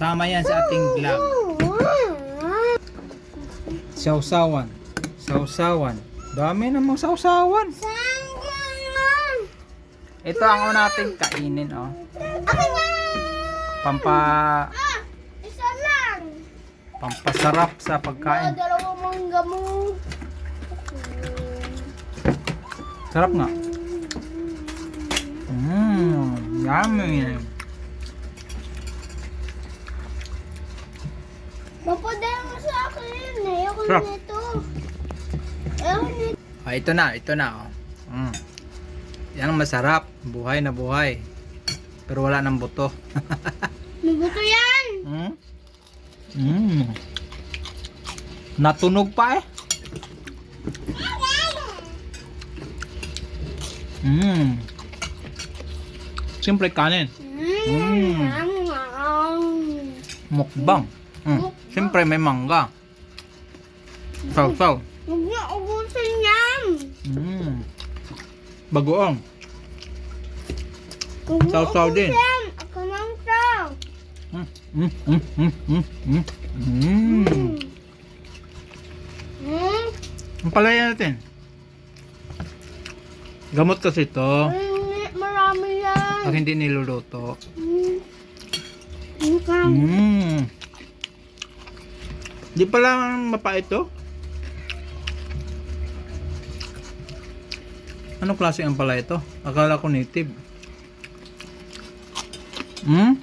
Kasama yan sa ating vlog. Sausawan. Sausawan. Dami namang sausawan. Ito ang una nating kainin, oh. Pampa isa lang. pampasarap sa pagkain. dalawang mangga. Sarap nga. Mmm, yummy. Mapadala mo sa akin. Ayoko Sarap. nito. Ayoko nito. Ah, ito na, ito na, oh. Mm. Yan ang masarap. Buhay na buhay. Pero wala ng buto. Mabuto yan. Mm. Mm. Natunog pa eh. Mm. Simple kanin. Mmm. Mukbang. Mm. Siyempre may mangga. Saw saw. Huwag na ubusin yan. Mm. Bagoong. Huwag na Saw-saw din. ubusin. Ako lang saw. Mm. Mm. Mm. Mm. Mm. Mm. Mm. Hmm? Ang palaya natin. Gamot kasi ito. Ay, marami yan. Pag hindi niluluto. Hmm. Ano ka? Mm. Di pala mapait to? Anong klase ang pala ito? Akala ko native. Hmm?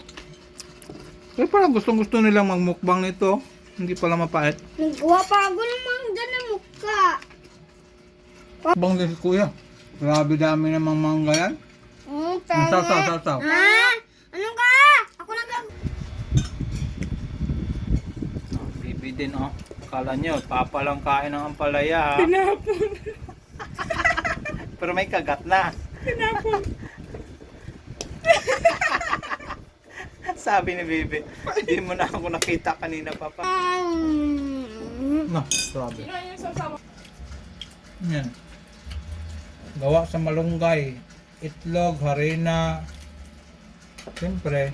Eh parang gustong gusto nilang magmukbang nito. Hindi pala mapait. Nagawa pa ako ng mangga na mukha. Bang din si kuya. Grabe dami namang mangga yan. Hmm, Ang saw, saw, saw, saw. Ha? Ano ka? Ako nag... Bibi din oh. Akala nyo, papa lang kain ng ampalaya ha. Pinapon. Pero may kagat na. Pinapon. Sabi ni Bibi, hindi mo na ako nakita kanina papa. No, grabe. Yan. Gawa sa malunggay. Itlog, harina. Siyempre,